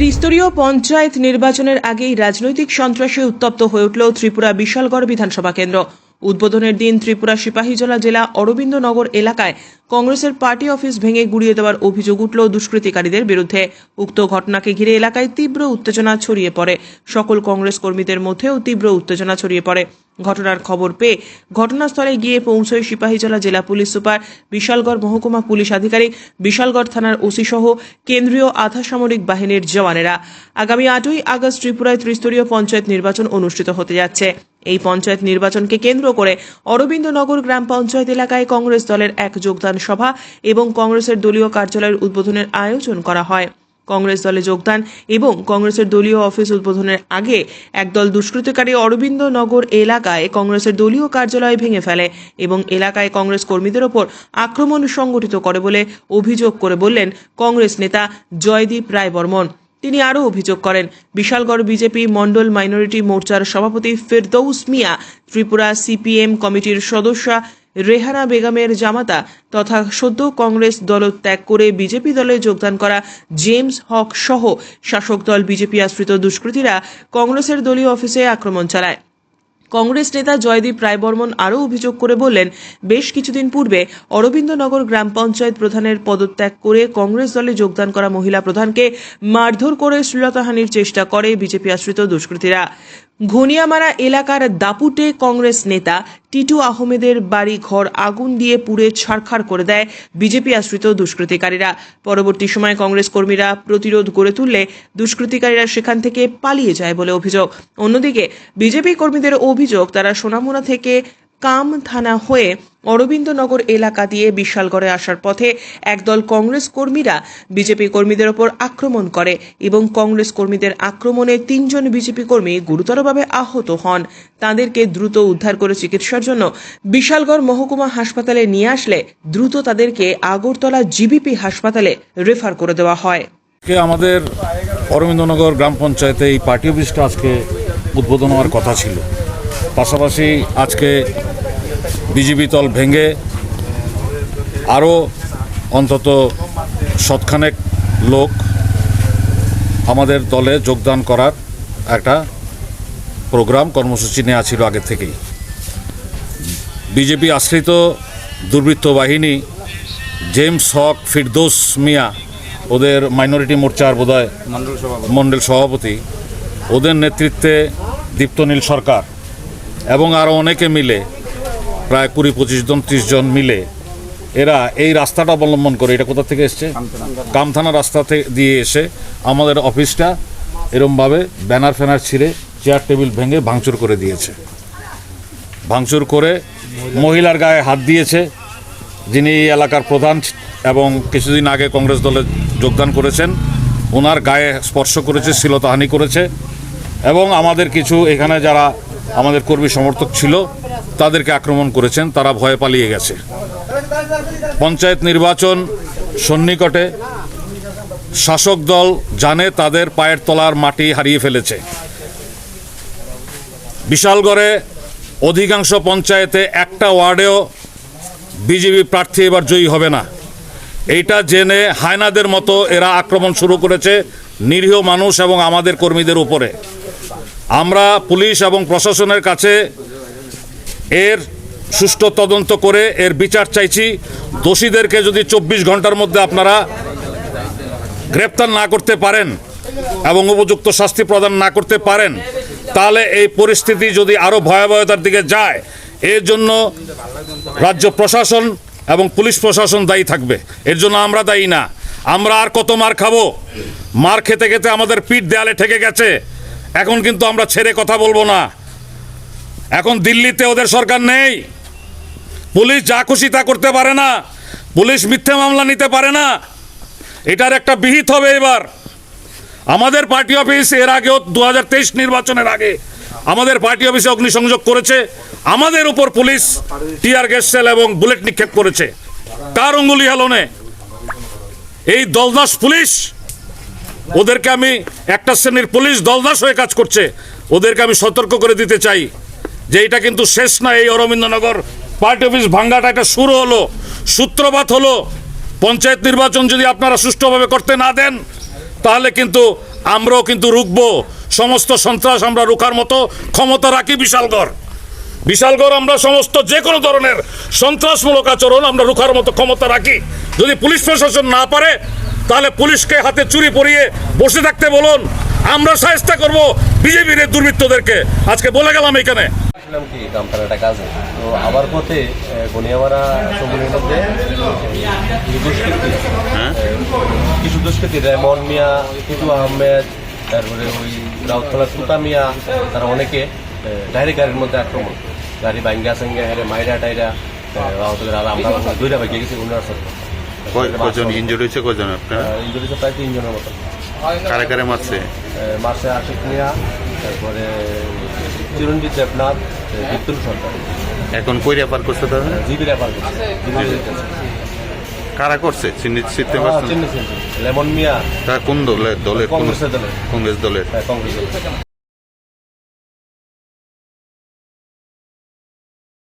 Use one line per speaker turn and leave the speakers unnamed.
ত্রিস্তরীয় পঞ্চায়েত নির্বাচনের আগেই রাজনৈতিক সন্ত্রাসে উত্তপ্ত হয়ে উঠল ত্রিপুরা বিশালগড় বিধানসভা কেন্দ্র। উদ্বোধনের দিন ত্রিপুরা সিপাহীজলা জেলা অরবিন্দনগর এলাকায় কংগ্রেসের পার্টি অফিস ভেঙে গুড়িয়ে দেওয়ার অভিযোগ উঠল দুষ্কৃতিকারীদের বিরুদ্ধে। উক্ত ঘটনাকে ঘিরে এলাকায় তীব্র উত্তেজনা ছড়িয়ে পড়ে। সকল কংগ্রেস কর্মীদের মধ্যেও তীব্র উত্তেজনা ছড়িয়ে পড়ে। ঘটনার খবর পেয়ে ঘটনাস্থলে গিয়ে পৌঁছয় সিপাহীজলা জেলা পুলিশ সুপার বিশালগড় মহকুমা পুলিশ আধিকারিক বিশালগড় থানার ওসি সহ কেন্দ্রীয় আধা সামরিক বাহিনীর জওয়ানেরা। আগামী আটই আগস্ট ত্রিপুরায় ত্রিস্তরীয় পঞ্চায়েত নির্বাচন অনুষ্ঠিত হতে যাচ্ছে। এই পঞ্চায়েত নির্বাচনকে কেন্দ্র করে অরবিন্দনগর গ্রাম পঞ্চায়েত এলাকায় কংগ্রেস দলের এক যোগদান সভা এবং কংগ্রেসের দলীয় কার্যালয়ের উদ্বোধনের আয়োজন করা হয়। কংগ্রেস দলে যোগদান এবং কংগ্রেসের দলীয় অফিস উদ্বোধনের আগে একদল দুষ্কৃতকারী অরবিন্দনগর এলাকায় কংগ্রেসের দলীয় কার্যালয় ভেঙে ফেলে এবং এলাকায় কংগ্রেস কর্মীদের ওপর আক্রমণ সংগঠিত করে বলে অভিযোগ করে বললেন কংগ্রেস নেতা জয়দীপ রায় বর্মন তিনি আরও অভিযোগ করেন, বিশালগড় বিজেপি মণ্ডল মাইনরিটি মোর্চার সভাপতি ফেরদৌস মিয়া, ত্রিপুরা সিপিএম কমিটির সদস্যা রেহানা বেগমের জামাতা তথা সদ্য কংগ্রেস দলত্যাগ করে বিজেপি দলে যোগদান করা জেমস হক সহ শাসক দল বিজেপি আশ্রিত দুষ্কৃতীরা কংগ্রেসের দলীয় অফিসে আক্রমণ চালায়। কংগ্রেস নেতা জয়দীপ রায়বর্মন আরও অভিযোগ করে বললেন, বেশ কিছুদিন পূর্বে অরবিন্দনগর গ্রাম পঞ্চায়েত প্রধানের পদত্যাগ করে কংগ্রেস দলে যোগদান করা মহিলা প্রধানকে মারধর করে শ্লীলতাহানির চেষ্টা করে বিজেপি আশ্রিত দুষ্কৃতীরা। ঘনিয়ামারা এলাকার দাপুটে কংগ্রেস নেতা টিটু আহমেদের বাড়ি ঘর আগুন দিয়ে পুড়ে ছাড়খাড় করে দেয় বিজেপি আশ্রিত দুষ্কৃতিকারীরা। পরবর্তী সময়ে কংগ্রেস কর্মীরা প্রতিরোধ গড়ে তুললে দুষ্কৃতিকারীরা সেখান থেকে পালিয়ে যায় বলে অভিযোগ। অন্যদিকে বিজেপি কর্মীদের অভিযোগ, তারা সোনামুড়া থেকে কাম থানা হয়ে অরবিন্দনগর এলাকা দিয়ে বিশালগড়ে আসার পথে একদল কংগ্রেস কর্মীরা বিজেপি কর্মীদের ওপর আক্রমণ করে এবং কংগ্রেস কর্মীদের আক্রমণে তিনজন বিজেপি কর্মী গুরুতরভাবে আহত হন। তাদেরকে দ্রুত উদ্ধার করে চিকিৎসার জন্য বিশালগড় মহকুমা হাসপাতালে নিয়ে আসলে দ্রুত তাদেরকে আগরতলা জিবিপি হাসপাতালে রেফার করে দেওয়া হয়।
আমাদের অরবিন্দনগর গ্রাম পঞ্চায়েতে এই পার্টি অফিসটা আজকে উদ্বোধন হওয়ার কথা ছিল। পাশাপাশি আজকে বিজেপি দল ভেঙে আরও অন্তত শতখানেক লোক আমাদের দলে যোগদান করার একটা প্রোগ্রাম কর্মসূচি নেওয়া ছিল আগের থেকেই। বিজেপি আশ্রিত দুর্বৃত্ত বাহিনী জেমস হক ফিরদোস মিয়া ওদের মাইনরিটি মোর্চার বোধহয় মণ্ডল সভাপতি। ওদের নেতৃত্বে দীপ্তনীল সরকার এবং আরও অনেকে মিলে, প্রায় কুড়ি, পঁচিশ জন, ত্রিশ জন মিলে এরা এই রাস্তাটা অবলম্বন করে। এটা কোথা থেকে এসছে? কামথানা রাস্তা থেকে দিয়ে এসে আমাদের অফিসটা এরমভাবে ব্যানার ফ্যানার ছিঁড়ে, চেয়ার টেবিল ভেঙে ভাঙচুর করে দিয়েছে। ভাঙচুর করে মহিলার গায়ে হাত দিয়েছে, যিনি এই এলাকার প্রধান এবং কিছুদিন আগে কংগ্রেস দলে যোগদান করেছেন, ওনার গায়ে স্পর্শ করেছে শ্লীলতাহানি করেছে এবং আমাদের কিছু এখানে যারা আমাদের কর্মী সমর্থক ছিল, তাদেরকে আক্রমণ করেছেন, তারা ভয়ে পালিয়ে গেছে। পঞ্চায়েত নির্বাচন সন্নিকটে শাসক দল জানে তাদের পায়ের তলার মাটি হারিয়ে ফেলেছে। বিশালগড়ে অধিকাংশ পঞ্চায়েতে একটা ওয়ার্ডেও বিজেপি প্রার্থী এবার জয়ী হবে না। এইটা জেনে হায়নাদের মতো এরা আক্রমণ শুরু করেছে, নিরীহ মানুষ এবং আমাদের কর্মীদের উপরে। আমরা পুলিশ এবং প্রশাসনের কাছে এর সুষ্ঠু তদন্ত করে এর বিচার চাইছি। দোষীদেরকে যদি চব্বিশ ঘণ্টার মধ্যে আপনারা গ্রেপ্তার না করতে পারেন এবং উপযুক্ত শাস্তি প্রদান না করতে পারেন, তাহলে এই পরিস্থিতি যদি আরও ভয়াবহতার দিকে যায়, এর জন্য রাজ্য প্রশাসন এবং পুলিশ প্রশাসন দায়ী থাকবে। এর জন্য আমরা দায়ী না। আমরা আর কত মার খাব? মার খেতে খেতে আমাদের পিঠ দেয়ালে ঠেকে গেছে। এখন কিন্তু আমরা ছেড়ে কথা বলব না। এখন দিল্লিতে ওদের সরকার নেই। পুলিশ যা খুশি তা করতে পারে না। পুলিশ মিথ্যে মামলা নিতে পারে না। এটার একটা বিহিত হবে এবার। আমাদের পার্টি অফিস এর আগেও দু হাজার তেইশ নির্বাচনের আগে আমাদের পার্টি অফিসে অগ্নিসংযোগ করেছে। আমাদের উপর পুলিশ টিয়ার গ্যাস সেল এবং বুলেট নিক্ষেপ করেছে। কার অঙ্গুলি হেলনে এই দলদাস পুলিশ ওদেরকে আমি একটা শ্রেণির পুলিশ দলদাস হয়ে কাজ করছে। ওদেরকে আমি সতর্ক করে দিতে চাই যে এটা কিন্তু শেষ না এই অরবিন্দনগর পার্টি অফিস ভাঙ্গাটা একটা শুরু হলো, সূত্রপাত হলো। পঞ্চায়েত নির্বাচন যদি আপনারা সুষ্ঠুভাবে করতে না দেন, তাহলে কিন্তু আমরাও কিন্তু রুখবো। সমস্ত সন্ত্রাস আমরা রুখার মতো ক্ষমতা রাখি বিশালগড়। বিশালগড় আমরা সমস্ত যে কোনো ধরনের সন্ত্রাসমূলক আচরণ আমরা রুখার মতো ক্ষমতা রাখি। যদি পুলিশ প্রশাসন না পারে তাহলে পুলিশকে হাতে চুরি পরিয়ে বসে থাকতে বলুন। আমরা চেষ্টা করব বিজেপির দুর্বৃত্তদেরকে। আজকে বলে গেলাম এখানে।
কি কাজে। তো আবার পথে গনিয়ামারা সমুদ্রের মধ্যে দুষ্কৃতি
হ্যাঁ?
কিছু দুষ্কৃতি রেমন মিয়া টুটু আহমেদ তারপরে ওই রাউতলা সুতা মিয়া তারা অনেকে গাড়ির মধ্যে আক্রমণ গাড়ি বাইঙ্গা সঙ্গে হেরে মাইরা টাইরা রাউতলের আর আমরা দুইটা বাইকে গেছি
কয়- কজন ইনজুরি হয়েছে কজন আপনার?
ইঞ্জুরি প্রায় তিনজনের মতো।
কারে কারে মারছে?
মার্শে আশিক মিয়া তারপরে চিরঞ্জিত দেবনাথ বিদ্যুৎ সরকার।
এখন কই রেফার করছে তাহলে
জিবি রেফার করছে।
কারা করছে? চিহ্নিত চিনতে পারছেন
লেমন মিয়া।
তারা কোন দলের দলের
কংগ্রেসের দলের
কংগ্রেস দলের?
হ্যাঁ কংগ্রেস দলের